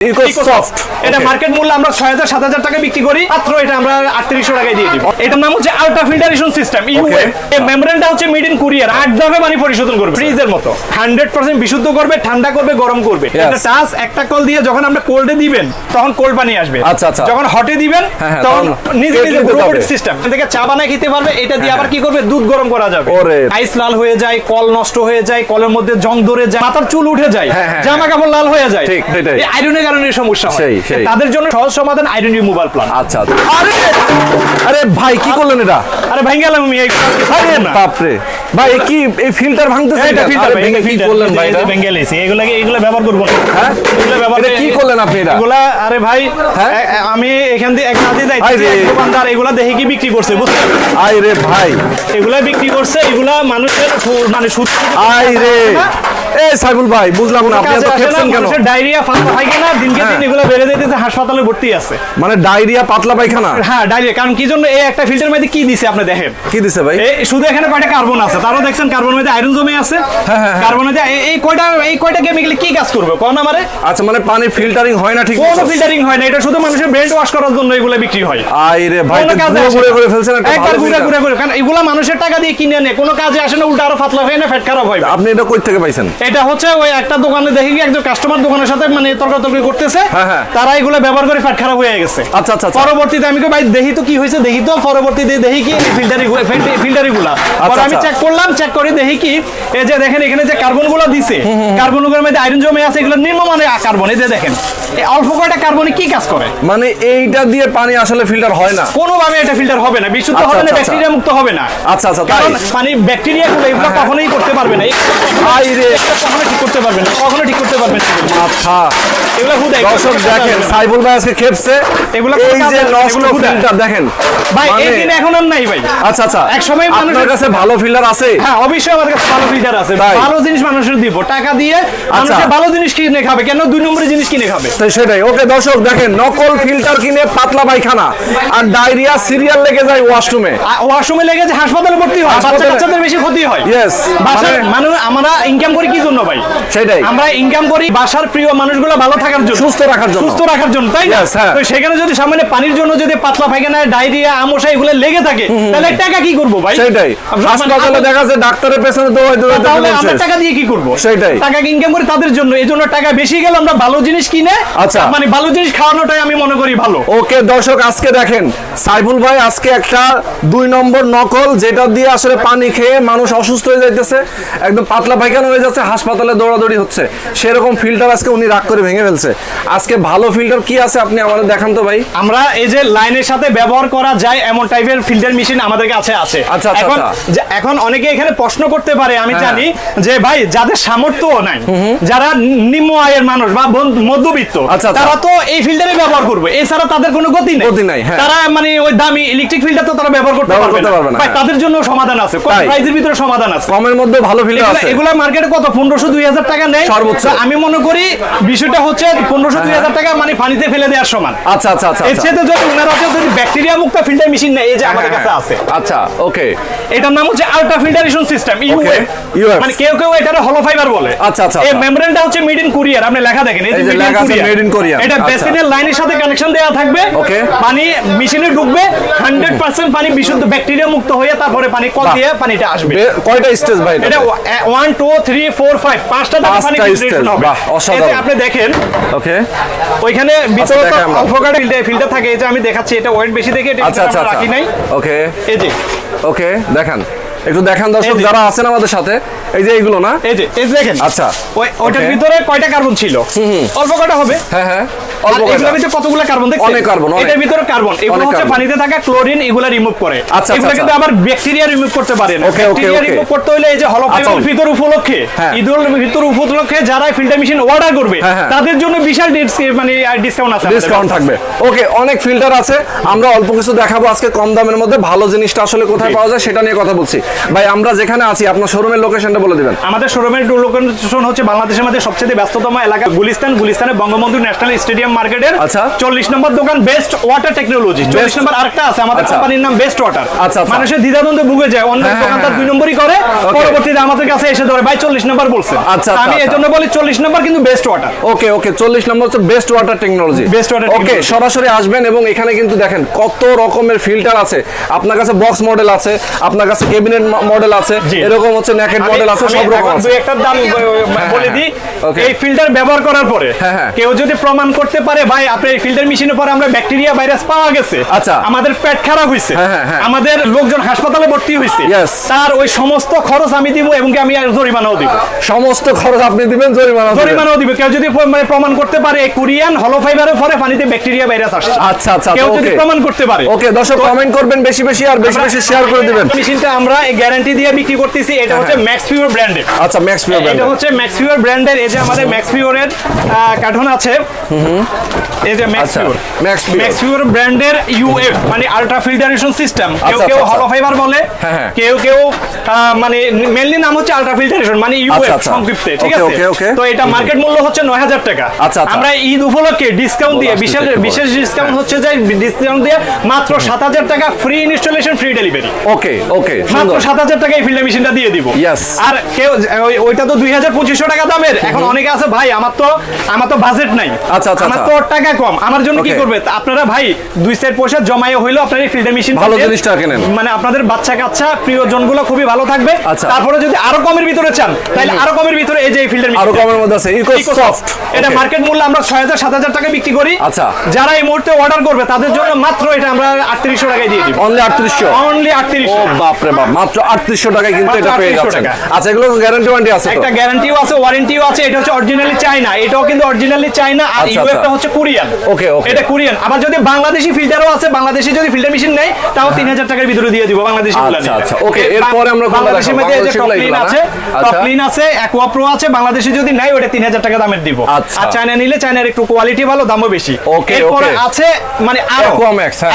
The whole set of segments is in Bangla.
ইকো সফট এটা মার্কেট মূল্য আমরা টাকা বিক্রি করি। মাত্র এটা আমরা আটত্রিশশো টাকায় দিয়ে দিব। এটার নাম হচ্ছে আল্ট্রা ফিল্টারেশন সিস্টেম ইউএ এই মেমব্রেনটা হচ্ছে মিড ইন কুরিয়ার আট দফে পানি পরিশোধন করবে। ফ্রিজের মতো। হান্ড্রেড পার্সেন্ট বিশুদ্ধ করবে ঠান্ডা করবে গরম করবে। টাচ একটা কল দিয়ে যখন আমরা কোল্ডে দিবেন তখন কোল্ড পানি আসবে। আচ্ছা, আচ্ছা। যখন হটে দিবেন হ্যাঁ, হ্যাঁ, তখন নিজে নিজে রোবট সিস্টেম থেকে চা বানায় খেতে পারবে এটা দিয়ে আবার কি করবে? দুধ গরম করা যাবে। ওরে। আইস লাল হয়ে যায় কল নষ্ট হয়ে যায় কলের মধ্যে জং ধরে যায় মাথার চুল উঠে যায় হ্যাঁ, হ্যাঁ, জামা কাপড় লাল হয়ে যায়। ঠিক, আয়রনের কারণে সমস্যা হয়। তাদের জন্য সহজ সমাধান আয়রন রিমুভাল প্ল্যান। আচ্ছা আচ্ছা। আরে! আরে ভাই কি করলেন এটা? আরে ভাই গেলাম আমি আরে বাপরে। ভাই কি এই ফিল্টার ভাঙতেছে এটা ফিল্টার ভেঙে কি করলেন ভাই এটা? বেঙ্গেলিছি এগুলা এগুলা ব্যবহার করব? হ্যাঁ? এগুলা ব্যবহার এটা কি করলেন আপনি এটা? এগুলা আরে ভাই হ্যাঁ? আমি এখান দিয়ে এক নাতি যাই। দোকানদার এগুলা দেখে কি বিক্রি করছে বুঝছেন? আই রে ভাই। এগুলা বিক্রি করছে এগুলা মানুষের মানে সুদ আই রে এ সাইবুল ভাই বুঝলাম না আপনি এত কাজে আসে না, খেপছেন কেন? ডায়রিয়া ফাঁকা হয় দিনকে। দিন এগুলা বেড়ে যাইতেছে হাসপাতালে ভর্তি আছে। মানে ডায়রিয়া পাতলা পায়খানা? হ্যাঁ ডায়রিয়া কারণ কি জন্য এই একটা ফিল্টার মধ্যে কি দিছে আপনি দেখেন? কি দিছে ভাই? শুধু এখানে কয়টা কার্বন আছে তারও দেখছেন কার্বন মধ্যে আয়রন জমে আছে। হ্যাঁ। কার্বন মধ্যে এই- এই কয়টা এই কয়টা কেমিক্যালি কি কাজ করবে? কোন আমারে? আচ্ছা মানে পানি ফিল্টারিং হয় না ঠিক কোনো ফিল্টারিং হয় না এটা শুধু মানুষের ব্রেন ওয়াশ করার জন্য এগুলো বিক্রি হয়। ভাই ঘুরে ঘুরে না। করে ফেলছেন একটা ঘুরে ঘুরে ঘুরে। কারণ এগুলা মানুষের টাকা দিয়ে কিনে আনে কোনো কাজে আসে না উল্টা আরও পাতলা হয়ে না ফ্যাট খারাপ হয়। আপনি এটা কই থেকে পাইছেন? এটা হচ্ছে ওই একটা দোকানে দেখি কি একজন কাস্টমার দোকানের সাথে মানে তর্কাতর্কি করতেছে। হ্যাঁ, হ্যাঁ। তারা এগুলো ব্যবহার করে ফ্যাট খারাপ হয়ে গেছে। আচ্ছা আচ্ছা আচ্ছা। পরবর্তীতে আমি ভাই দেখি তো কি হয়েছে দেখি তো পরবর্তীতে দেখি কি ফিল্টারি ফিল্টারি গুলা আমি আচ্ছা। চেক করলাম চেক করে দেখি কি এই যে দেখেন এখানে যে কার্বনগুলো দিছে কার্বনগুলোর মধ্যে আয়রন জমে আছে এগুলো নিম্নমানের কার্বন এই যে দেখেন। এই অল্প কয়টা কার্বনে কি কাজ করে? মানে এইটা দিয়ে পানি আসলে ফিল্টার হয় না। কোনোভাবে এটা ফিল্টার হবে না বিশুদ্ধ আচ্ছা, হবে না আচ্ছা, ব্যাকটেরিয়া মুক্ত হবে না। আচ্ছা আচ্ছা তাই? কারণ পানি ব্যাকটেরিয়া গুলো এগুলো হ্যাঁ। কখনোই করতে পারবে না। এই- রে এটা কখনো ঠিক করতে পারবে না কখনো ঠিক করতে পারবে না। এগুলো। এগুলো হুদাই দর্শক দেখেন সাইফুল ভাই আজকে খেপছে। এগুলো এই যে নষ্ট ফিল্টার দেখেন ভাই এই মানে- দিন এখন আর নাই ভাই। আচ্ছা আচ্ছা। এক সময় মানুষের- কাছে ভালো ফিল্টার আছে? হ্যাঁ অবশ্যই আমাদের কাছে ভালো ফিল্টার আছে। ভালো জিনিস মানুষের দিব। টাকা দিয়ে আচ্ছা। ভালো জিনিস কিনে খাবে কেন দুই নম্বরের জিনিস কিনে খাবে? তো সেটাই। ওকে দর্শক দেখেন নকল ফিল্টার কিনে পাতলা পায়খানা আর ডায়রিয়া সিরিয়াল লেগে যায় ওয়াশরুমে ওয়াশরুমে লেগেছে হাসপাতালে ভর্তি হয় বাচ্চা হাসপাতালে- বেশি ক্ষতি হয়। মানে- মানুষ আমরা ইনকাম করি কি জন্য ভাই। সেটাই। আমরা ইনকাম করি বাসার প্রিয় মানুষগুলো ভালো থাকার জন্য। সুস্থ রাখার জন্য। সুস্থ রাখার জন্য তাই না? হ্যাঁ। তো সেখানে যদি সামনে পানির জন্য যদি পাতলা পায়খানা ডায়রিয়া আমশা এগুলো লেগে থাকে তাহলে টাকা কি করব ভাই? সেটাই। হাসপাতালে দেখা যায় ডাক্তারের পেছনে দৌড়াই দৌড়াই তাহলে আমরা টাকা দিয়ে কি করব? সেটাই। টাকা ইনকাম করি তাদের জন্য এই জন্য টাকা বেশি গেলে আমরা ভালো জিনিস কিনে আচ্ছা। মানে ভালো জিনিস খাওয়ানোটাই আমি মনে করি ভালো। ওকে দর্শক আজকে দেখেন সাইফুল ভাই আজকে একটা দুই নম্বর নকল যেটা দিয়ে আসলে পানি খেয়ে মানুষ অসুস্থ হয়ে যাইতেছে একদম পাতলা পায়খানা হয়ে যাচ্ছে হাসপাতালে দৌড়াদৌড়ি হচ্ছে সেরকম ফিল্টার আজকে উনি রাগ করে ভেঙে ফেলছে আজকে ভালো ফিল্টার কি আছে আপনি আমাদের দেখান তো ভাই আমরা এই যে লাইনের সাথে ব্যবহার করা যায় এমন টাইপের ফিল্টার মেশিন আমাদের কাছে আছে আচ্ছা, আচ্ছা, এখন আচ্ছা। এখন অনেকে এখানে প্রশ্ন করতে পারে আমি হ্যাঁ। জানি যে ভাই যাদের সামর্থ্য নাই যারা নিম্ন আয়ের মানুষ বা মধ্যবিত্ত আচ্ছা। তারা তো এই ফিল্টারে ব্যবহার করবে এছাড়া তাদের কোনো গতি নেই গতি নাই, হ্যাঁ। তারা মানে ওই দামি ইলেকট্রিক ফিল্টার তো তারা ব্যবহার করতে পারবে না হ্যাঁ। তাদের জন্য সমাধান আছে কম। প্রাইসের ভিতরে সমাধান আছে কমের মধ্যে ভালো ফিল্টার আছে এগুলা মার্কেটে কত পনেরোশো দুই হাজার টাকা নেই সর্বোচ্চ। আমি মনে করি বিষয়টা হচ্ছে পনেরোশো দুই হাজার টাকা মানে পানিতে ফেলে দেওয়ার সমান আচ্ছা আচ্ছা আচ্ছা এর আচ্ছা। সাথে যদি ওনারা যদি ব্যাকটেরিয়া মুক্ত ফিল্টার মেশিন নেই এই যে আমাদের কাছে আছে আচ্ছা ওকে এটার নাম হচ্ছে ultra filtration system UA UF মানে কেউ কেউ এটা হলো ফাইবার বলে আচ্ছা, আচ্ছা, এই আচ্ছা। মেমব্রেনটা হচ্ছে মেড ইন কুরিয়ার আপনি লেখা দেখেন এই যে মেড ইন লেখা আছে কুরিয়ার made in এটা আচ্ছা। বেসিনের লাইনের সাথে কানেকশন দেওয়া থাকবে Okay. পানি মেশিনে ঢুকবে 100% পানি বিশুদ্ধ ব্যাকটেরিয়া মুক্ত হয়ে তারপরে পানি কল। দিয়ে পানিটা আসবে কয়টা স্টেজ ভাই এটা এটা ওয়ান টু থ্রি ফোর পাঁচটা থেকে পানি পাঁচটা হবে। অসাধারণ। আপনি দেখেন ওকে। ওইখানে ভিতরে তো দেখাই ফিল্টার ফিল্টার থাকে এই যে আমি দেখাচ্ছি এটা ওয়েট বেশি দেখে এটা আচ্ছা আচ্ছা আচ্ছা। রাখি নাই। ওকে। এই যে। ওকে দেখান। একটু দেখান দর্শক যারা আছেন আমাদের সাথে। এই যে এইগুলো না? এই যে এই দেখেন। আচ্ছা। ওই ওইটার ভিতরে কয়টা কার্বন ছিল? অল্প কয়টা হবে? হ্যাঁ হ্যাঁ অল্প কয়টা। ভিতরে কতগুলো কার্বন দেখছেন? অনেক। এটার ভিতরে কার্বন। এগুলো হচ্ছে পানিতে থাকা ক্লোরিন এগুলা রিমুভ করে। আচ্ছা, এগুলো আচ্ছা, কিন্তু আচ্ছা। আবার ব্যাকটেরিয়া রিমুভ করতে পারে না। ব্যাকটেরিয়া রিমুভ করতে হলে এই যে আচ্ছা। ভিতর উপলক্ষে হ্যাঁ। ঈদুল ভিতর উপলক্ষে যারা ফিল্টার মেশিন অর্ডার করবে হ্যাঁ, হ্যাঁ। তাদের জন্য বিশাল মানে ডিসকাউন্ট আছে ডিসকাউন্ট থাকবে। ওকে অনেক ফিল্টার আছে। আমরা অল্প কিছু দেখাবো আজকে কম দামের মধ্যে। ভালো জিনিসটা আসলে কোথায় পাওয়া যায় সেটা নিয়ে কথা বলছি। ভাই আমরা যেখানে আছি আপনার শোরুমের লোকেশনটা বলে দিবেন। আমাদের শোরুমের লোকেশন হচ্ছে বাংলাদেশের মধ্যে সবচেয়ে ব্যস্ততম এলাকা গুলিস্তান। গুলিস্তানে বঙ্গবন্ধু ন্যাশনাল স্টেডিয়াম মার্কেটের আচ্ছা। চল্লিশ নম্বর দোকান বেস্ট ওয়াটার টেকনোলজি চল্লিশ নম্বর আরেকটা আছে আমাদের আচ্ছা। কোম্পানির নাম বেস্ট ওয়াটার আচ্ছা, আচ্ছা। মানুষের দ্বিধাদ্বন্দ্বে ভুগে যায় অন্য হ্যাঁ, দোকানদার হ্যাঁ, দুই নম্বরই করে পরবর্তীতে আমাদের কাছে এসে ধরে ভাই চল্লিশ নম্বর বলছে। আচ্ছা, আচ্ছা, আমি এই আচ্ছা। জন্য বলি চল্লিশ নম্বর কিন্তু বেস্ট ওয়াটার ওকে ওকে চল্লিশ নম্বর হচ্ছে best water technology best water okay সরাসরি আসবেন এবং এখানে কিন্তু দেখেন কত রকমের ফিল্টার আছে। আপনার কাছে বক্স মডেল আছে আপনার কাছে ক্যাবিনেট মডেল আছে এরকম হচ্ছে ন্যাকেট মডেল আছে সব রকম আছে। দুই একটার দাম বলে দিই এই ফিল্টার ব্যবহার করার পরে হ্যাঁ, হ্যাঁ। কেউ যদি প্রমাণ করতে পারে ভাই আপনার এই ফিল্টার মেশিনের পরে আমরা ব্যাকটেরিয়া ভাইরাস পাওয়া গেছে। আচ্ছা। আমাদের পেট খারাপ হয়েছে হ্যাঁ, হ্যাঁ, হ্যাঁ। আমাদের লোকজন হাসপাতালে ভর্তি হয়েছে তার ওই সমস্ত খরচ আমি দিব এবং আমি জরিমানাও দিব। সমস্ত খরচ আপনি দিবেন জরিমানা জরিমানাও দিব। কেউ যদি মানে প্রমাণ করতে পারে এই কোরিয়ান হলো ফাইবারের পরে পানিতে ব্যাকটেরিয়া ভাইরাস আসছে। আচ্ছা আচ্ছা কেউ যদি প্রমাণ করতে পারে। ওকে দর্শক কমেন্ট করবেন বেশি বেশি আর বেশি বেশি শেয়ার করে দিবেন। মেশিনটা আমরা গ্যারান্টি দিয়ে বিক্রি করতেছি এটা হচ্ছে ম্যাক্স পিওর ব্র্যান্ডের আচ্ছা ম্যাক্স পিওর এটা হচ্ছে ম্যাক্স পিওর ব্র্যান্ডের এই যে আমাদের ম্যাক্স পিওরের কার্টন আছে। এই যে ম্যাক্স আচ্ছা Pure Max Pure Max Pure ব্র্যান্ডের ইউএফ মানে আল্ট্রা ফিল্টারেশন সিস্টেম কেউ আচ্ছা, কেউ আচ্ছা, হলো ফাইবার বলে হ্যাঁ, হ্যাঁ। কেউ কেউ মানে মেনলি নাম হচ্ছে আল্ট্রা ফিল্টারেশন মানে আচ্ছা, ইউএফ আচ্ছা। সংক্ষিপ্তে ঠিক আছে? okay, okay. তো এটা মার্কেট মূল্য হচ্ছে 9000 টাকা। আচ্ছা, আচ্ছা। আমরা ঈদ উপলক্ষে ডিসকাউন্ট দিয়ে বিশেষ বিশেষ ডিসকাউন্ট হচ্ছে যে ডিসকাউন্ট দিয়ে মাত্র 7000 টাকা free installation free delivery okay okay মাত্র সাত হাজার টাকা এই ফিল্টার মেশিনটা দিয়ে দিব। আর কেউ ওইটা তো দুই হাজার পঁচিশশো টাকা দামের। এখন অনেকে আছে ভাই আমার তো আমার তো বাজেট নাই। আচ্ছা, আচ্ছা, আমার আচ্ছা। তো টাকা কম। আমার জন্য কি করবে? আপনারা ভাই দুই সাইড পয়সা জমায়ে হইল আপনার এই ফিল্টার মেশিন ভালো জিনিসটা কেনেন। মানে আপনাদের বাচ্চা কাচ্চা খুবই ভালো থাকবে। আচ্ছা। তারপরে যদি আরও কমের ভিতরে চান তাহলে আরও কমের ভিতরে এই যে ফিল্টার আরও কমের মধ্যে আছে ইকো সফট এটা মার্কেট মূল্য আমরা ছয় হাজার সাত হাজার টাকা বিক্রি করি। আচ্ছা। যারা এই মুহূর্তে অর্ডার করবে তাদের জন্য মাত্র এটা আমরা আটত্রিশশো টাকায় দিয়ে দিব। অনলি আটত্রিশশো? অনলি ও আটত্রিশশো বাপ রে বাপ মাত্র আটত্রিশশো টাকায় কিন্তু এটা পেয়ে যাচ্ছেন। আচ্ছা এগুলো গ্যারান্টি ওয়ারেন্টি আছে একটা গ্যারান্টিও আছে ওয়ারেন্টিও আছে এটা হচ্ছে অরিজিনালি এটাও কিন্তু অরিজিনালি আর আচ্ছা, ইউএফটা আচ্ছা। হচ্ছে কোরিয়ান Okay, okay. এটা কোরিয়ান আবার যদি বাংলাদেশি ফিল্টারও আছে বাংলাদেশি যদি ফিল্টার মেশিন নেই তাও তিন হাজার টাকার ভিতরে দিয়ে দিব বাংলাদেশি আচ্ছা, আচ্ছা, এর এরপরে আমরা মধ্যে এই যে বাংলাদেশি টপ ক্লিন আছে? টপ আচ্ছা। ক্লিন আছে অ্যাকোয়া প্রো আছে বাংলাদেশে যদি নাই ওটা তিন হাজার টাকা দামের দিব। আচ্ছা। আর চায়না নিলে চায়নার একটু কোয়ালিটি ভালো দামও বেশি। Okay, এরপরে আছে মানে আরও। হ্যাঁ।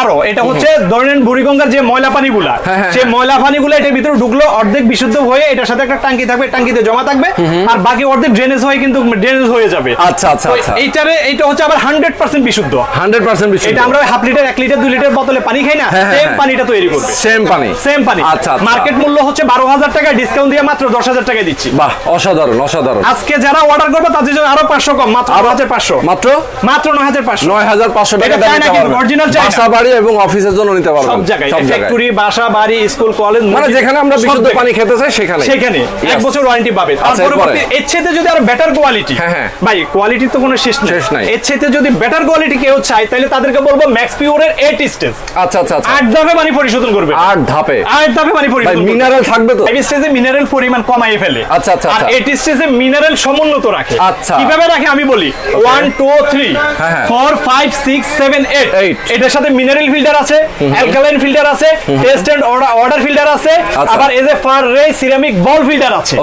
আরও। এটা হচ্ছে ধরেন বুড়িগঙ্গার যে ময়লা পানিগুলা হ্যাঁ, হ্যাঁ, সেই ময়লা পানিগুলো এটার ভিতরে ঢুকলো অর্ধেক বিশুদ্ধ হয়ে এটার সাথে একটা টাঙ্কি থাকবে টাঙ্কিতে জমা থাকবে আর বাকি অর্ধেক ড্রেনেজ হয়ে কিন্তু ড্রেনেজ হয়ে যাবে। আচ্ছা আচ্ছা আচ্ছা। এইটারে এইটা হচ্ছে আবার হান্ড্রেড পার্সেন্ট বিশুদ্ধ। হান্ড্রেড পার্সেন্ট বিশুদ্ধ। এটা আমরা হাফ লিটার এক লিটার দুই লিটার বোতলে পানি খাই না হ্যাঁ, হ্যাঁ, সেম হ্যাঁ। পানিটা তৈরি করবে। সেম পানি। সেম পানি। আচ্ছা আচ্ছা। মার্কেট মূল্য হচ্ছে বারো হাজার টাকা ডিসকাউন্ট দিয়ে মাত্র দশ হাজার টাকা দিচ্ছি। বাহ অসাধারণ অসাধারণ। আজকে যারা অর্ডার করবে তাদের জন্য আরও পাঁচশো কম মাত্র আরো- হাজার পাঁচশো। মাত্র? মাত্র নয় হাজার পাঁচশো। নয় হাজার পাঁচশো টাকা এটা দামে নিতে কিন্তু, পারবেন। original বাসা বাড়ি এবং অফিসের জন্য নিতে পারবেন। সব জায়গায় ফ্যাক্টরি বাসা বাড়ি স্কুল কলেজ মানে যেখানে আমরা বিশুদ্ধ পানি খেতে চাই সেখানে। সেখানে এক বছর ওয়ারেন্টি পাবে তার এরপরে? পরবর্তী এর চেয়ে যদি আরও বেটার কোয়ালিটি হ্যাঁ। ভাই কোয়ালিটির তো কোনো শেষ শেষ নাই। নাই এর চেয়ে যদি বেটার কোয়ালিটি কেউ চায় তাহলে তাদেরকে বলব ম্যাক্স পিওরের এইট স্টেজ আচ্ছা আচ্ছা আট ধাপে পানি পরিশোধন করবে। আট ধাপে। আট ধাপে পানি পরিশোধন মিনারেল থাকবে তো? ফাইভ স্টেজে মিনারেল পরিমাণ কমাই ফেলে। আচ্ছা, আচ্ছা, আর আচ্ছা। স্টেজে মিনারেল সমুন্নত রাখে। আচ্ছা। কীভাবে রাখে আমি বলি? ওয়ান টু থ্রি হ্যাঁ, হ্যাঁ। Four five six seven eight Eight। এটার সাথে মিনারেল ফিল্টার আছে অ্যালকালাইন ফিল্টার আছে টেস্ট এন্ড অর্ডার ফিল্টার আছে আচ্ছা। আবার as a far ray ceramic ball filter আছে.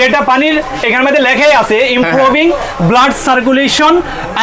যেটা পানির এখানের মধ্যে লেখাই আছে improving blood circulation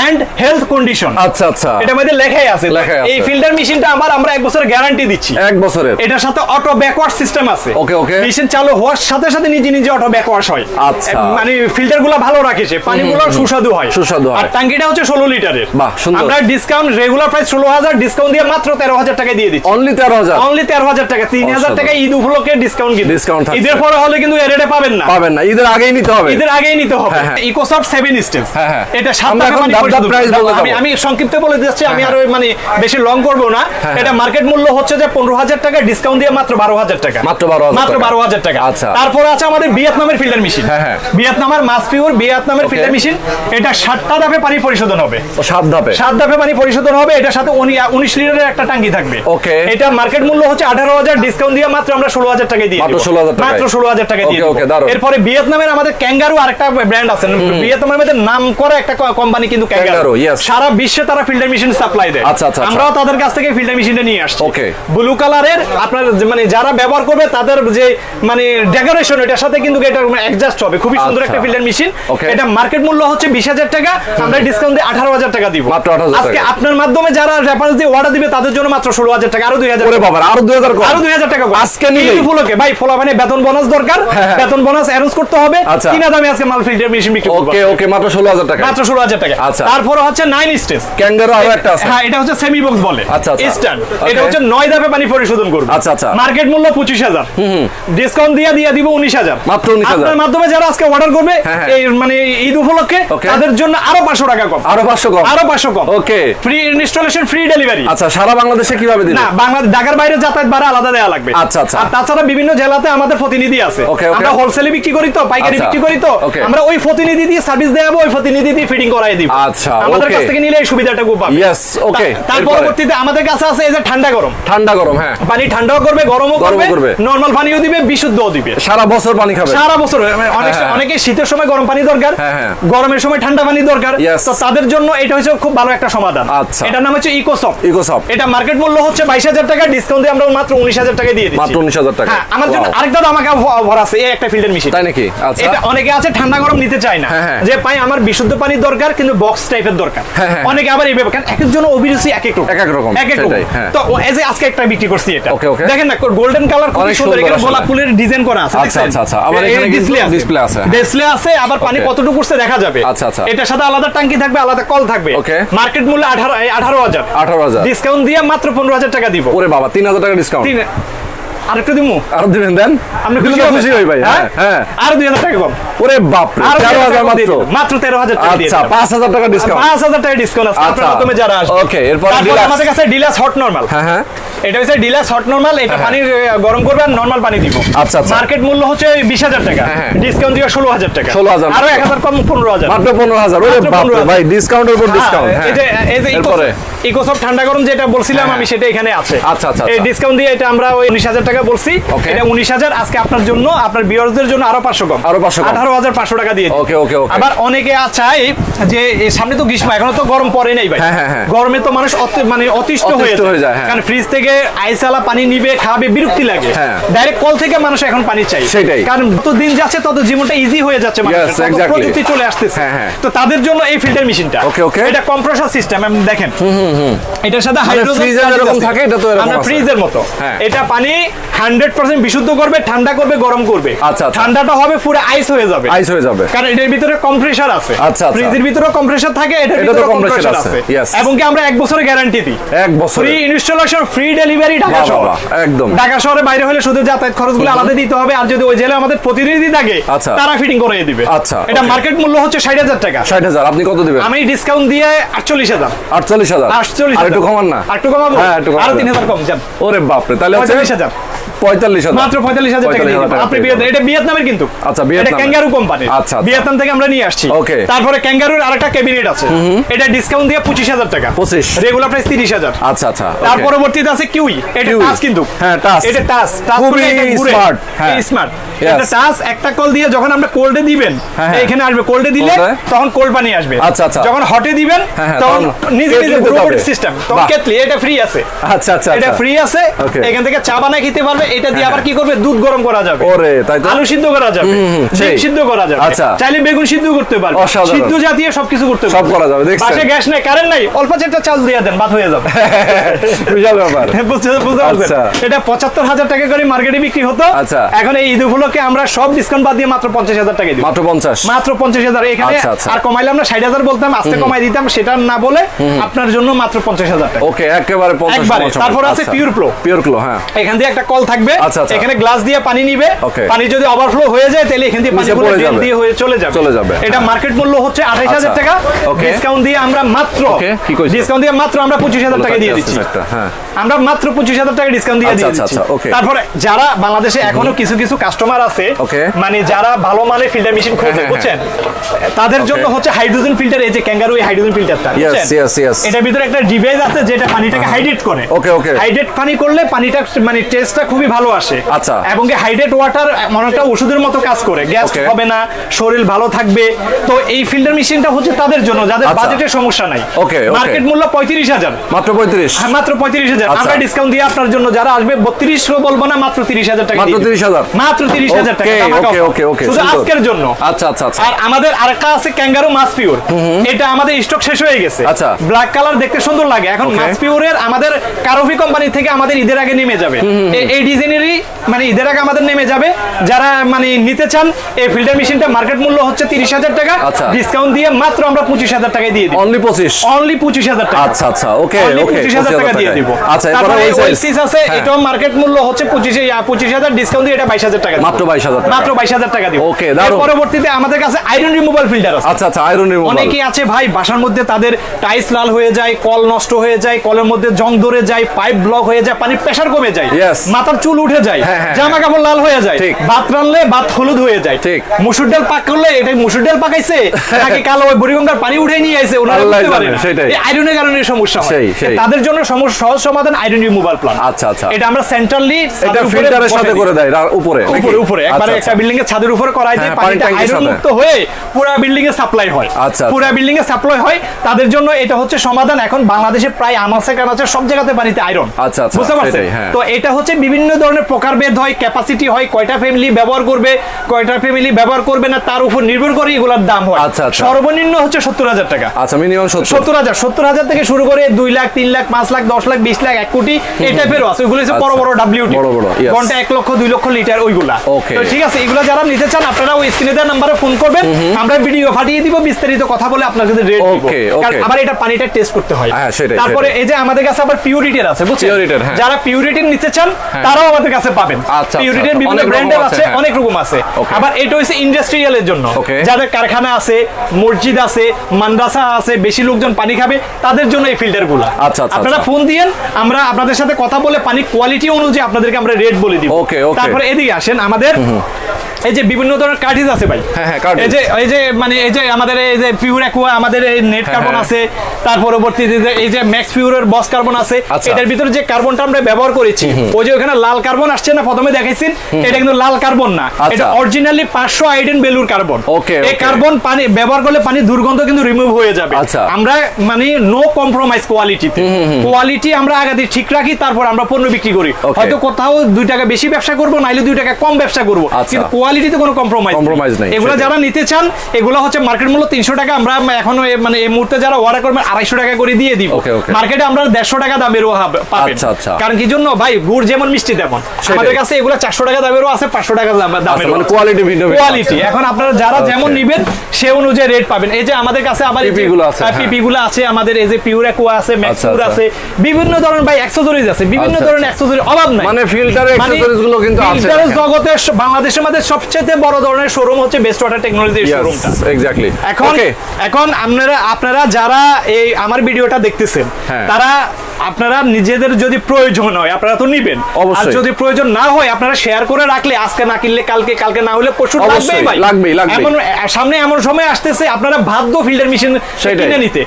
and health condition আচ্ছা আচ্ছা। এটার মধ্যে লেখাই আছে। এই ফিল্টার মেশিনটা আমার আমরা এক বছরের গ্যারান্টি দিচ্ছি। এক বছরের। এটার সাথে অটো ব্যাকওয়াশ সিস্টেম আছে। Okay, okay. মেশিন চালু হওয়ার সাথে সাথে নিজে নিজে অটো ব্যাকওয়াশ হয়। আচ্ছা। মানে ফিল্টারগুলো ভালো রাখে সে। পানিগুলো সুস্বাদু হয়। সুস্বাদু হয়। আর টাঙ্কিটা হচ্ছে ষোলো লিটারের। বাহ, সুন্দর। আমরা ডিসকাউন্ট রেগুলার প্রাইস ষোলো হাজার ডিসকাউন্ট দিয়ে মাত্র তেরো হাজার টাকা দিয়ে দিচ্ছি। অনলি তেরো হাজার? অনলি তেরো হাজার টাকা তিন হাজার অসাধারণ। টাকা। ঈদ উপলক্ষে ডিসকাউন্ট কিন্তু। Discount থাকছে। ঈদের পরে হলে কিন্তু রেটে পাবেন না। পাবেন না ঈদের আগেই নিতে হবে। ঈদের আগেই নিতে হবে। হ্যাঁ, হ্যাঁ। ইকোসফট সেভেন স্টেজ হ্যাঁ, হ্যাঁ। এটা সাত আমরা টাকা দাম পরিশোধ price বলে আমি আমি সংক্ষিপ্ত বলে দিচ্ছি আমি আরও মানে বেশি লং করব না। হ্যাঁ, এটা মার্কেট মূল্য হচ্ছে যে পনেরো হাজার টাকা ডিসকাউন্ট দিয়ে মাত্র বারো হাজার টাকা। মাত্র 12,000 মাত্র টাকা। বারো হাজার টাকা। আচ্ছা। তারপর আছে আমাদের ভিয়েতনামের ফিল্টার মেশিন হ্যাঁ, হ্যাঁ। ভিয়েতনামের মাস পিওর ভিয়েতনামের ফিল্টার মেশিন এটা সাতটা ধাপে পানি পরিশোধন হবে। ও সাত ধাপে। সাত ধাপে পানি পরিশোধন হবে। এটার সাথে উনিশ লিটারের একটা টাঙ্কি থাকবে। Okay. এটা মার্কেট মূল্য হচ্ছে আঠারো হাজার ডিসকাউন্ট দিয়ে মাত্র আমরা ষোলো হাজার টাকা দিয়ে মাত্র। 16,000 মাত্র ষোলো হাজার টাকা দিয়ে। এরপরে ভিয়েতনামের আমাদের ক্যাঙ্গারু আরেকটা ব্র্যান্ড আছে। ভিয়েতনামের মধ্যে নাম করা একটা কোম্পানি কিন্তু ক্যাঙ্গারু। সারা বিশ্বে তারা মেশিন সাপ্লাই দেয়। আচ্ছা, আচ্ছা, আচ্ছা। আমরাও তাদের কাছ থেকে মেশিনটা নিয়ে আসছি। Okay. ব্লু কালারের আপনার মানে যারা ব্যবহার করবে তাদের যে মানে ডেকোরেশন এটার সাথে কিন্তু এটা অ্যাডজাস্ট হবে। খুবই সুন্দর আচ্ছা। একটা ফিল্টার মেশিন এটা মার্কেট মূল্য হচ্ছে বিশ হাজার টাকা। আমরা ডিসকাউন্ট দিয়ে আঠারো হাজার টাকা দিব। মাত্র 18,000 আজকে আপনার মাধ্যমে যারা রেফারেন্স দিয়ে অর্ডার দিবে তাদের জন্য মাত্র ষোলো হাজার টাকা। আরও দুই হাজার আরও দুই হাজার আরও দুই হাজার টাকা আজকে। এই উপলক্ষে। ভাই ফলা মানে বেতন বোনাস দরকার। হ্যাঁ, হ্যাঁ। বেতন বোনাস অ্যারেঞ্জ করতে হবে। আচ্ছা। কিনা দামে আজকে মাল ফিল্টার মেশিন বিক্রি ওকে ওকে মাত্র ষোলো হাজার টাকা। মাত্র ষোলো হাজার টাকা। আচ্ছা। তারপরে হচ্ছে নাইন স্টেজ ক্যাঙ্গারো আরও একটা আছে। হ্যাঁ এটা হচ্ছে সেমি বক্স বলে। আচ্ছা, আচ্ছা। স্ট্যান্ড এটা হচ্ছে নয় ধাপে পানি পরিশোধন করবে। আচ্ছা, আচ্ছা। মার্কেট মূল্য পঁচিশ হাজার। ডিসকাউন্ট দিয়ে দিয়ে দিব উনিশ হাজার। মাত্র 19,000 আপনার মাধ্যমে যারা আজকে অর্ডার করবে হ্যাঁ। এই মানে ঈদ উপলক্ষে তাদের জন্য আরও পাঁচশো টাকা কম। আরও পাঁচশো কম। আরও পাঁচশো কম। Okay free installation free delivery আচ্ছা সারা বাংলাদেশে কীভাবে দিবে? না বাংলাদেশ ঢাকার বাইরে যাতায়াত ভাড়া আলাদা দেওয়া লাগবে। আচ্ছা, আচ্ছা। আর তাছাড়া বিভিন্ন জেলাতে আমাদের প্রতিনিধি আছে. আমরা হোলসেলে বিক্রি করি তো পাইকারি আচ্ছা, বিক্রি করি তো। আমরা ওই প্রতিনিধি দিয়ে সার্ভিস দেবো ওই প্রতিনিধি দিয়ে ফিটিং করাই দিব। আচ্ছা, আমাদের কাছ থেকে নিলে এই সুবিধাটা খুব পাবে। Okay. তা- তার পরবর্তীতে আমাদের কাছে আছে এই যে ঠান্ডা গরম। ঠান্ডা গরম হ্যাঁ। পানি ঠান্ডাও করবে গরমও করবে। নরমাল পানিও দিবে বিশুদ্ধও দিবে। সারা বছর পানি খাবে। সারা বছর মানে অনেক হ্যাঁ, হ্যাঁ। অনেকে শীতের সময় গরম পানি দরকার হ্যাঁ, হ্যাঁ। গরমের সময় ঠান্ডা পানি দরকার। তো তাদের জন্য এটা হচ্ছে খুব ভালো একটা সমাধান। আচ্ছা। এটার নাম হচ্ছে ইকোসফট ইকোসফট এটা মার্কেট মূল্য হচ্ছে বাইশ হাজার টাকা ডিসকাউন্ট দিয়ে আমরা মাত্র উনিশ হাজার টাকা দিয়ে মাত্র 19,000 টাকা। হ্যাঁ আমার জন্য আমাকে অফার আছে এই একটা ফিল্টার মেশিন তাই নাকি আচ্ছা এটা অনেকে আছে ঠান্ডা গরম নিতে চায় না হ্যাঁ, হ্যাঁ। যে পাই আমার বিশুদ্ধ পানির দরকার কিন্তু বক্স টাইপের দরকার। অনেকে আবার এইভাবে কারণ এক একজন অভিরুচি এক এক রকম এক এক রকম, এক এক রকম। তো এই যে আজকে একটা বিক্রি করছি এটা Okay, okay. দেখেন না গোল্ডেন কালার খুব সুন্দর এখানে। গোলাপ ফুলের ডিজাইন করা আছে আচ্ছা, আচ্ছা, আচ্ছা। আবার এখানে এই আছে। display আছে। ডিসপ্লে আছে আবার পানি কতটুকু করছে দেখা যাবে আচ্ছা, আচ্ছা। এটার সাথে আলাদা টাঙ্কি থাকবে আলাদা কল থাকবে. মার্কেট মূল্য আঠারো আঠারো হাজার 18,000 ডিসকাউন্ট দিয়ে মাত্র পনেরো হাজার টাকা দিব ওরে বাবা তিন হাজার টাকা ডিসকাউন্ট আরেকটু দিমু? আরও দিবেন দেন? আপনি দিলে খুশি হই ভাই হ্যাঁ? হ্যাঁ আর দুই হাজার টাকা কম ওরে বাপরে আর তেরো মাত্র? মাত্র তেরো হাজার টাকা আচ্ছা দিলাম। পাঁচ হাজার টাকা ডিসকাউন্ট পাঁচ হাজার টাকা ডিসকাউন্ট আছে। আপনার আচ্ছা। যারা আসবে। Okay, এরপরে আমাদের কাছে ডিলাস হট নরমাল হ্যাঁ হ্যাঁ। এটা হচ্ছে ডিলাস হট নরমাল এটা পানি গরম করবে আর নরমাল পানি দিব। আচ্ছা, আচ্ছা। মার্কেট মূল্য হচ্ছে বিশ হাজার টাকা। ডিসকাউন্ট দিয়ে ষোলো হাজার টাকা। 16,000 আরও এক হাজার কম পনেরো হাজার। মাত্র পনেরো হাজার। ওরে 15,000 ভাই ডিসকাউন্টের উপর ডিসকাউন্ট এই যে এই যে ইকোসফট ঠান্ডা গরম যেটা বলছিলাম আমি সেটা এখানে আছে। আচ্ছা, আচ্ছা, এই আচ্ছা। ডিসকাউন্ট দিয়ে এটা আমরা ওই উনিশ হাজার টাকা বলছি এটা উনিশ হাজার আজকে আপনার জন্য আপনার বিয়ারদের জন্য আরও পাঁচশো কম আরও 500 কম। আঠারো হাজার পাঁচশো টাকা দিয়ে okay, okay. আবার অনেকে চায় যে সামনে তো গ্রীষ্ম এখনও তো গরম পড়ে নাই ভাই হ্যাঁ, হ্যাঁ, হ্যাঁ। গরমে তো মানুষ মানে অতিষ্ঠ হয়ে যায়। কারণ ফ্রিজ থেকে আইসালা পানি নিবে খাবে বিরক্তি লাগে। ডাইরেক্ট কল থেকে মানুষ এখন পানি চাই সেটাই। কারণ যত দিন যাচ্ছে তত জীবনটা ইজি হয়ে যাচ্ছে. প্রযুক্তি চলে আসতেছে। তো তাদের জন্য এই ফিল্টার মেশিনটা Okay, okay. এটা কম্প্রেসর সিস্টেম আপনি দেখেন এটার সাথে হাইড্রোজেন ফ্রিজে থাকে, এটা তো আমরা ফ্রিজের মতো। এটা পানি 100% বিশুদ্ধ করবে ঠান্ডা করবে গরম করবে। আচ্ছা, আচ্ছা। ঠান্ডাটা হবে পুরো আইস হয়ে যাবে। আইস হয়ে যাবে। কারণ এটার ভিতরে কম্প্রেসার আছে। আচ্ছা। ফ্রিজের ভিতরে কম্প্রেসার থাকে এটার ভিতরে কম্প্রেসার আছে, এবং কি আমরা এক বছরের গ্যারান্টি দিই? এক বছর free installation free delivery Dhaka শহর। একদম। ঢাকা শহরে বাইরে হলে শুধু যাতায়াত খরচগুলো আলাদা দিতে হবে আর যদি ওই জেলায় আমাদের প্রতিনিধি থাকে আচ্ছা। তারা ফিটিং করে দিবে। আচ্ছা, এটা মার্কেট মূল্য হচ্ছে ষাট হাজার টাকা। ষাট হাজার আপনি কত দিবেন? আমি ডিসকাউন্ট দিয়ে আটচল্লিশ হাজার। আটচল্লিশ হাজার? আর একটু কমান না? আর একটু কমাবো? হ্যাঁ, একটু। আরও হাজার কম যান। ওরে বাপরে তাহলে হচ্ছে পঁয়তাল্লিশ মাত্র পঁয়তাল্লিশ হাজার টাকা আপনি ভিয়েতনাম এটা ভিয়েতনামের কিন্তু। আচ্ছা, এটা ক্যাঙ্গারু কোম্পানি আচ্ছা, আচ্ছা। ভিয়েতনাম থেকে আমরা নিয়ে আসছি। Okay. তারপরে ক্যাঙ্গারুর আরেকটা ক্যাবিনেট আছে। এটা ডিসকাউন্ট দিয়ে পঁচিশ হাজার টাকা। 25 রেগুলার প্রাইস তিরিশ হাজার। আচ্ছা আচ্ছা তার পরবর্তীতে আছে কিউই। এটা টাচ কিন্তু। হ্যাঁ, touch। এটা টাচ। টাচ খুবই smart, হ্যাঁ। স্মার্ট এটা টাচ একটা কল দিয়ে যখন আমরা কোল্ডে দিবেন হ্যাঁ, হ্যাঁ। এখানে আসবে। কোল্ডে দিলে তখন কোল্ড পানি আসবে। আচ্ছা, আচ্ছা। যখন হটে দিবেন হ্যাঁ, তখন নিজে নিজে রোবট সিস্টেম তখন কেটলি এটা ফ্রি আছে। আচ্ছা আচ্ছা এটা আচ্ছা। ফ্রি আছে। এখান থেকে চা বানায় খেতে পারবে। এটা দিয়ে আবার কি করবে? দুধ গরম করা যাবে। ওরে তাই তো? আলু সিদ্ধ করা যাবে। ডিম সিদ্ধ করা যাবে। আচ্ছা। চাইলে বেগুন সিদ্ধ করতে পারবে। সিদ্ধ জাতীয় সবকিছু করতে পারবে। সব করা যাবে, দেখছেন? পাশে গ্যাস নাই কারেন্ট নাই অল্প একটা চাল দিয়ে দেন ভাত হয়ে যাবে। বিশাল ব্যাপার। বুঝতে বুঝতে পারছেন? আচ্ছা। এটা পঁচাত্তর হাজার টাকা করে মার্কেটে বিক্রি হতো। আচ্ছা। এখন এই ঈদ উপলক্ষে আমরা সব ডিসকাউন্ট বাদ দিয়ে মাত্র পঞ্চাশ হাজার টাকা দিই মাত্র পঞ্চাশ? মাত্র পঞ্চাশ হাজার। এখানে আচ্ছা, আচ্ছা। আর কমাইলে আমরা ষাট হাজার বলতাম আস্তে কমাই দিতাম সেটা না বলে আপনার জন্য মাত্র পঞ্চাশ হাজার টাকা। ওকে একেবারে পঞ্চাশ একবারে। তারপর আছে Pure Flow। পিওর ফ্লো হ্যাঁ। এখান দিয়ে একটা কল থাকবে। আচ্ছা, আচ্ছা। এখানে গ্লাস দিয়ে পানি নিবে। পানি যদি ওভারফ্লো হয়ে যায় তাহলে এখান দিয়ে পানি নিচে পড়ে ড্রেন যাবে। দিয়ে হয়ে চলে যাবে। চলে যাবে। এটা মার্কেট মূল্য হচ্ছে আঠাইশ হাজার আচ্ছা। টাকা ডিসকাউন্ট দিয়ে আমরা মাত্র? ডিসকাউন্ট দিয়ে মাত্র আমরা পঁচিশ হাজার টাকা দিয়ে দিচ্ছি। হ্যাঁ। আমরা মাত্র পঁচিশ হাজার টাকা ডিসকাউন্ট দিয়ে দিয়ে আচ্ছা, দিচ্ছি। আচ্ছা, okay. তারপরে যারা বাংলাদেশে এখনও কিছু কিছু কাস্টমার আছে মানে যারা ভালো মানের ফিল্টার মেশিন খোঁজে হ্যাঁ, হ্যাঁ, বুঝছেন তাদের জন্য হচ্ছে হাইড্রোজেন ফিল্টার এই যে ক্যাঙ্গারু এই হাইড্রোজেন ফিল্টারটা Yes, yes, yes. এটার ভিতরে একটা ডিভাইস আছে যেটা পানিটাকে হাইড্রেট করে। Okay, okay. হাইড্রেট পানি করলে পানিটা মানে টেস্টটা খুবই ভালো আসে আচ্ছা। এবং কি হাইড্রেট ওয়াটার মনে একটা ওষুধের মতো কাজ করে গ্যাস হবে না শরীর ভালো থাকবে তো এই ফিল্টার মেশিনটা হচ্ছে তাদের জন্য যাদের আচ্ছা। বাজেটের সমস্যা নাই okay. মার্কেট মূল্য পঁয়ত্রিশ হাজার মাত্র পঁয়ত্রিশ হ্যাঁ, মাত্র পঁয়ত্রিশ হাজার আচ্ছা। আমরা ডিসকাউন্ট দিয়ে আপনার জন্য যারা আসবে বত্রিশ বলব না মাত্র তিরিশ হাজার টাকা মাত্র দিবো। 30,000? মাত্র তিরিশ হাজার টাকা offer। okay, okay, শুধু আজকের জন্য আচ্ছা আচ্ছা আচ্ছা আর আমাদের আরেকটা আছে ক্যাঙ্গারু মাছ পিওর এটা আমাদের স্টক শেষ হয়ে গেছে আচ্ছা। ব্ল্যাক কালার দেখতে সুন্দর লাগে এখন. মাছ পিওরের আমাদের কারোফি কোম্পানি থেকে আমাদের ঈদের আগে নেমে যাবে এই সিজনেরই মানে ঈদের আগে আমাদের নেমে যাবে। যারা মানে নিতে চান এই ফিল্টার মেশিনটা মার্কেট মূল্য হচ্ছে তিরিশ হাজার টাকা। আচ্ছা। ডিসকাউন্ট দিয়ে মাত্র আমরা পঁচিশ হাজার টাকায় দিয়ে দিই অনলি পঁচিশ? অনলি পঁচিশ হাজার টাকা। আচ্ছা আচ্ছা ওকে ওকে 25,000 টাকা দিয়ে দিব। আচ্ছা তারপরে ওই আছে হ্যাঁ। এটাও মার্কেট মূল্য হচ্ছে পঁচিশ পঁচিশ হাজার ডিসকাউন্ট দিয়ে এটা বাইশ হাজার টাকা। মাত্র 22,000 টাকা। মাত্র বাইশ হাজার টাকা দিব। দারুণ। পরবর্তীতে আমাদের কাছে আয়রন রিমুভাল ফিল্টার আছে। আচ্ছা আচ্ছা আয়রন রিমুভাল অনেকে আছে ভাই বাসার মধ্যে তাদের টাইলস লাল হয়ে যায় কল নষ্ট হয়ে যায় কলের মধ্যে জং ধরে যায় পাইপ ব্লক হয়ে যায় পানির প্রেসার কমে যায়। মাথার চুল উঠে যায় হ্যাঁ, হ্যাঁ, জামা কাপড় লাল হয়ে যায়। ভাত রানলে ভাত হলুদ হয়ে যায় ঠিক। মুসুর ডাল পাক করলে এটা মুসুর ডাল পাকাইছে নাকি কালো ওই বুড়িগঙ্গার পানি উঠে নিয়ে আইছে ওনারা বুঝতে পারে সেটাই। এই আয়রনের কারণে সমস্যা হয়। তাদের জন্য সমস্যা সহজ সমাধান আয়রন রিমুভাল প্ল্যান আচ্ছা, আচ্ছা। এটা আমরা সেন্ট্রালি এটা ফিল্টারের সাথে করে দেয় রা- উপরে উপরে উপরে একবারে আচ্ছা, একটা আচ্ছা। বিল্ডিং এর ছাদের উপরে করাই দিয়ে হ্যাঁ, পানিটা আয়রন মুক্ত হয়ে পুরো বিল্ডিং এ সাপ্লাই হয় আচ্ছা, আচ্ছা। পুরো বিল্ডিং এ সাপ্লাই হয় তাদের জন্য এটা হচ্ছে সমাধান এখন বাংলাদেশে প্রায় আমাসে কানাচে সব জায়গাতে পানিতে আয়রন আচ্ছা, আচ্ছা, বুঝতে পারছেন হ্যাঁ। তো এটা হচ্ছে বিভিন্ন ধরনের প্রকারভেদ হয় ক্যাপাসিটি হয় কয়টা ফ্যামিলি ব্যবহার করবে কয়টা ফ্যামিলি ব্যবহার করবে না তার উপর নির্ভর করে এগুলোর দাম হয়। আচ্ছা, আচ্ছা। সর্বনিম্ন হচ্ছে সত্তর হাজার টাকা। আচ্ছা মিনিমাম সত্তর। হাজার সত্তর হাজার থেকে শুরু করে দুই লাখ তিন লাখ পাঁচ লাখ দশ লাখ বিশ লাখ এক কোটি এই টাইপেরও আছে। ওইগুলো হচ্ছে বড় আচ্ছা। বড় ডাব্লিউটি বড় বড়, ঘণ্টা এক লক্ষ দুই লক্ষ লিটার ওইগুলা. তো ঠিক আছে এগুলো যারা নিতে চান আপনারা ওই স্ক্রিনে দেওয়া নাম্বারে ফোন করবেন। আমরা ভিডিও পাঠিয়ে দিব বিস্তারিত কথা বলে আপনাদের রেট দিব. কারণ আবার এটা পানিটা টেস্ট করতে হয়। হ্যাঁ, তারপরে এই যে আমাদের কাছে আবার পিউরিটির আছে বুঝছেন? হ্যাঁ। যারা পিউরিটির নিতে চান তারাও আমাদের কাছে পাবেন আচ্ছা, পিউরিটির আচ্ছা। বিভিন্ন ব্র্যান্ডের আছে, হ্যাঁ। অনেক রকম আছে আবার এটা হচ্ছে ইন্ডাস্ট্রিয়ালের জন্য যাদের কারখানা আছে মসজিদ আছে মাদ্রাসা আছে বেশি লোকজন পানি খাবে তাদের জন্য এই ফিল্টারগুলো আচ্ছা, আচ্ছা, আপনারা আচ্ছা। ফোন দিয়েন আমরা আপনাদের সাথে কথা বলে পানির কোয়ালিটি অনুযায়ী আপনাদেরকে আমরা রেট বলে দিব. তারপরে এদিকে আসেন আমাদের এই যে বিভিন্ন ধরনের কার্টিজ আছে ভাই হ্যাঁ, হ্যাঁ। এই যে এই যে মানে এই যে আমাদের এই যে পিউর অ্যাকোয়া আমাদের এই নেট কার্বন। আছে তার পরবর্তীতে এই যে ম্যাক্স পিউরের বস কার্বন আছে আচ্ছা। এটার ভিতরে যে কার্বনটা আমরা ব্যবহার করেছি ওই যে ওখানে লাল কার্বন আসছে না প্রথমে দেখাইছেন? এটা কিন্তু লাল কার্বন না। আচ্ছা। এটা অরিজিনালি পাঁচশো আইডেন বেলুর কার্বন। Okay, এই কার্বন পানি ব্যবহার করলে পানি দুর্গন্ধ কিন্তু রিমুভ হয়ে যাবে। আচ্ছা। আমরা মানে নো কম্প্রোমাইজ কোয়ালিটিতে কোয়ালিটি আমরা আগে দিয়ে ঠিক রাখি তারপর আমরা পণ্য বিক্রি করি। হয়তো কোথাও দুই টাকা বেশি ব্যবসা করব নাইলে দুই টাকা কম ব্যবসা করব। আচ্ছা। কিন্তু কোয়ালিটিতে কোনো কম্প্রোমাইজ Compromise নেই, এগুলো যারা নিতে চান এগুলো হচ্ছে মার্কেট মূল্য তিনশো টাকা। আমরা এখন মানে এই মুহূর্তে যারা অর্ডার করবেন আড়াইশো টাকা করে দিয়ে দিব. মার্কেটে আমরা দেড়শো টাকা দামেরও হাব- পাবেন। আচ্ছা, আচ্ছা। কারণ কি জন্য? ভাই গুড় যেমন মিষ্টি তেমন আমাদের কাছে এগুলো চারশো টাকা দামেরও আছে পাঁচশো টাকা আচ্ছা মানে কোয়ালিটি ভিন্ন কোয়ালিটি এখন আপনারা যারা যেমন. নিবেন সে অনুযায়ী রেট পাবেন এই যে আমাদের কাছে আবারগুলো আছে, হ্যাঁ। পিপি গুলো আছে আমাদের এই যে পিউর অ্যাকোয়া আছে ম্যাক্স আচ্ছা, আচ্ছা। আছে বিভিন্ন ধরনের ভাই অ্যাক্সেসরিজ আছে বিভিন্ন ধরনের। অ্যাক্সেসরি অভাব নাই মানে ফিল্টারের অ্যাকসেসরিজগুলো কিন্তু আছে ফিল্টারের জগতে বাংলাদেশের মধ্যে সবচেয়ে বড় ধরনের শোরুম হচ্ছে বেস্ট ওয়াটার টেকনোলজির শোরুমটা exactly. এখন এখন আপনারা আপনারা যারা এই আমার ভিডিওটা দেখতেছেন হ্যাঁ। তারা আপনারা নিজেদের যদি প্রয়োজন হয় আপনারা তো নিবেন। আর অবশ্যই। যদি প্রয়োজন না হয় আপনারা শেয়ার করে রাখলে আজকে না কিনলে কালকে কালকে না হলে পরশু অবশ্যই, লাগবেই ভাই। লাগবেই, লাগবেই। এমন সামনে এমন সময় আসতেছে আপনারা বাধ্য ফিল্টার মেশিন কিনে নিতে।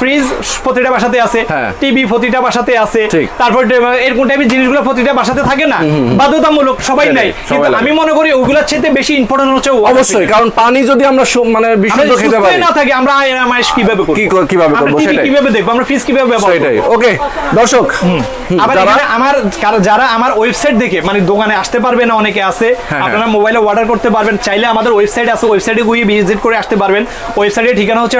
ফ্রিজ প্রতিটা বাসাতে আছে হ্যাঁ। টিভি প্রতিটা বাসাতে আছে তারপর এরকম টাইপের জিনিসগুলো প্রতিটা বাসাতে থাকে না। বাধ্যতামূলক সবাই নাই কিন্তু আমি মনে করি ওগুলোর চেয়ে বেশি ইম্পর্টেন্ট হচ্ছে অবশ্যই কারণ পানি যদি আমরা মানে বিশুদ্ধ খেতে পারি। না থাকি আমরা আরামাইশ কীভাবে করব? কীভাবে আমরা সেটাই। কীভাবে দেখব? আমরা ফ্রিজ কীভাবে ব্যবহার করব ওকে দর্শক আবার এখানে আমার যারা আমার ওয়েবসাইট দেখে মানে দোকানে আসতে পারবে না অনেকে আছে হ্যাঁ। আপনারা মোবাইলে অর্ডার করতে পারবেন চাইলে আমাদের ওয়েবসাইট আছে ওয়েবসাইটে গিয়ে ভিজিট করে আসতে পারবেন। ওয়েবসাইটের ঠিকানা হচ্ছে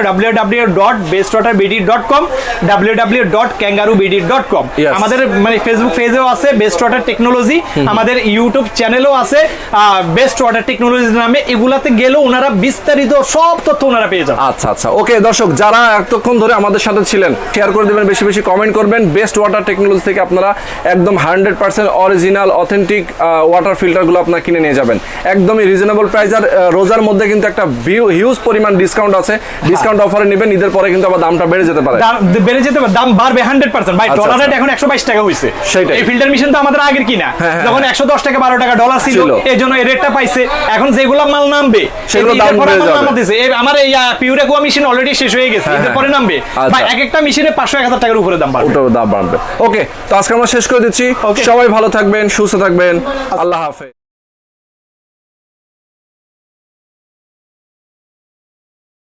কম Yes. আমাদের মানে ফেসবুক পেজেও আছে বেস্ট ওয়াটার টেকনোলজি আমাদের ইউটিউব চ্যানেলও আছে বেস্ট ওয়াটার টেকনোলজি নামে এগুলাতে গেলেও ওনারা বিস্তারিত সব তথ্য ওনারা পেয়ে যাবেন। আচ্ছা আচ্ছা। ওকে দর্শক যারা এতক্ষণ ধরে আমাদের সাথে ছিলেন শেয়ার করে দেবেন বেশি বেশি কমেন্ট করবেন বেস্ট ওয়াটার টেকনোলজি থেকে আপনারা একদম hundred percent original authentic water ফিল্টারগুলো আপনারা কিনে নিয়ে যাবেন একদমই রিজনেবল প্রাইস আর রোজার মধ্যে কিন্তু একটা হিউজ পরিমাণ ডিসকাউন্ট আছে ডিসকাউন্ট অফারে নেবেন ঈদের পরে কিন্তু আবার দামটা বেড়ে যেতে পারে বেড়ে যেতে পারে দাম বাড়বে হান্ড্রেড পার্সেন্ট ভাই আচ্ছা, ডলার রেট আচ্ছা। এখন একশো বাইশ টাকা হয়েছে সেটাই। এই ফিল্টার মেশিন তো আমাদের আগের কিনা হ্যাঁ, হ্যাঁ, যখন হ্যাঁ। একশো দশ টাকা বারো টাকা ডলার ছিল। এই জন্য এই রেটটা পাইছে এখন যেগুলো মাল নামবে সেগুলো দাম বেড়ে যাবে। আমার এই পিউরে কোয়া মেশিন অলরেডি শেষ হয়ে গেছে। পরে নামবে আচ্ছা। ভাই এক একটা মেশিনে পাঁচশো এক হাজার টাকার উপরে দাম বাড়বে দাম বাড়বে ওকে তো আজকে আমরা শেষ করে দিচ্ছি. সবাই ভালো থাকবেন সুস্থ থাকবেন। আল্লাহ হাফেজ।